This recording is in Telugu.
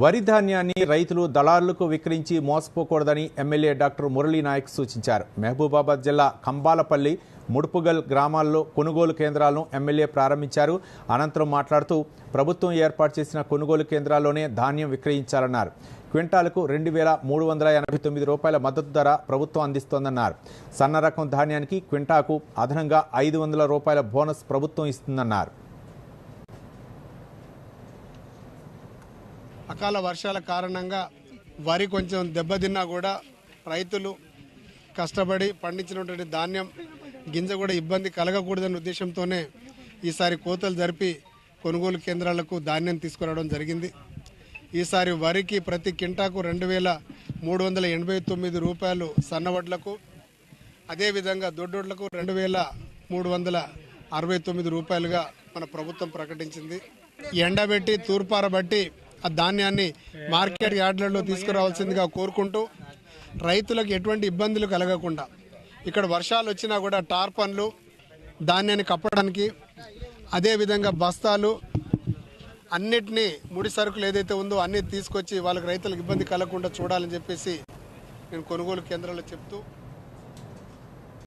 వరి ధాన్యాన్ని రైతులు దళారులకు విక్రయించి మోసపోకూడదని ఎమ్మెల్యే డాక్టర్ మురళీ నాయక్ సూచించారు. మహబూబాబాద్ జిల్లా కంబాలపల్లి ముడుపుగల్ గ్రామాల్లో కొనుగోలు కేంద్రాలను ఎమ్మెల్యే ప్రారంభించారు. అనంతరం మాట్లాడుతూ ప్రభుత్వం ఏర్పాటు చేసిన కొనుగోలు కేంద్రాల్లోనే ధాన్యం విక్రయించాలన్నారు. క్వింటాలకు రెండు వేల మూడు వందల ఎనభై తొమ్మిది రూపాయల మద్దతు ధర ప్రభుత్వం అందిస్తోందన్నారు. సన్న రకం ధాన్యానికి క్వింటాకు అదనంగా ఐదు వందల రూపాయల బోనస్ ప్రభుత్వం ఇస్తుందన్నారు. అకాల వర్షాల కారణంగా వరి కొంచెం దెబ్బతిన్నా కూడా రైతులు కష్టపడి పండించినటువంటి ధాన్యం గింజ కూడా ఇబ్బంది కలగకూడదనే ఉద్దేశంతోనే ఈసారి కోతలు జరిపి కొనుగోలు కేంద్రాలకు ధాన్యం తీసుకురావడం జరిగింది. ఈసారి వరికి ప్రతి కింటాకు రెండు వేల మూడు వందల ఎనభై తొమ్మిది రూపాయలు సన్నవడ్లకు అదేవిధంగా దొడ్డోడ్లకు రెండు వేల మూడు వందల అరవై తొమ్మిది రూపాయలుగా మన ప్రభుత్వం ప్రకటించింది. ఎండబెట్టి తూర్పారబట్టి ఆ ధాన్యాన్ని మార్కెట్ యార్డ్లలో తీసుకురావాల్సిందిగా కోరుకుంటూ రైతులకు ఎటువంటి ఇబ్బందులు కలగకుండా ఇక్కడ వర్షాలు వచ్చినా కూడా టార్పన్లు ధాన్యాన్ని కప్పడానికి అదేవిధంగా బస్తాలు అన్నిటినీ ముడి సరుకులు ఏదైతే ఉందో అన్ని తీసుకొచ్చి వాళ్ళకి రైతులకు ఇబ్బంది కలగకుండా చూడాలని చెప్పేసి నేను కొనుగోలు కేంద్రాల్లో చెప్తూ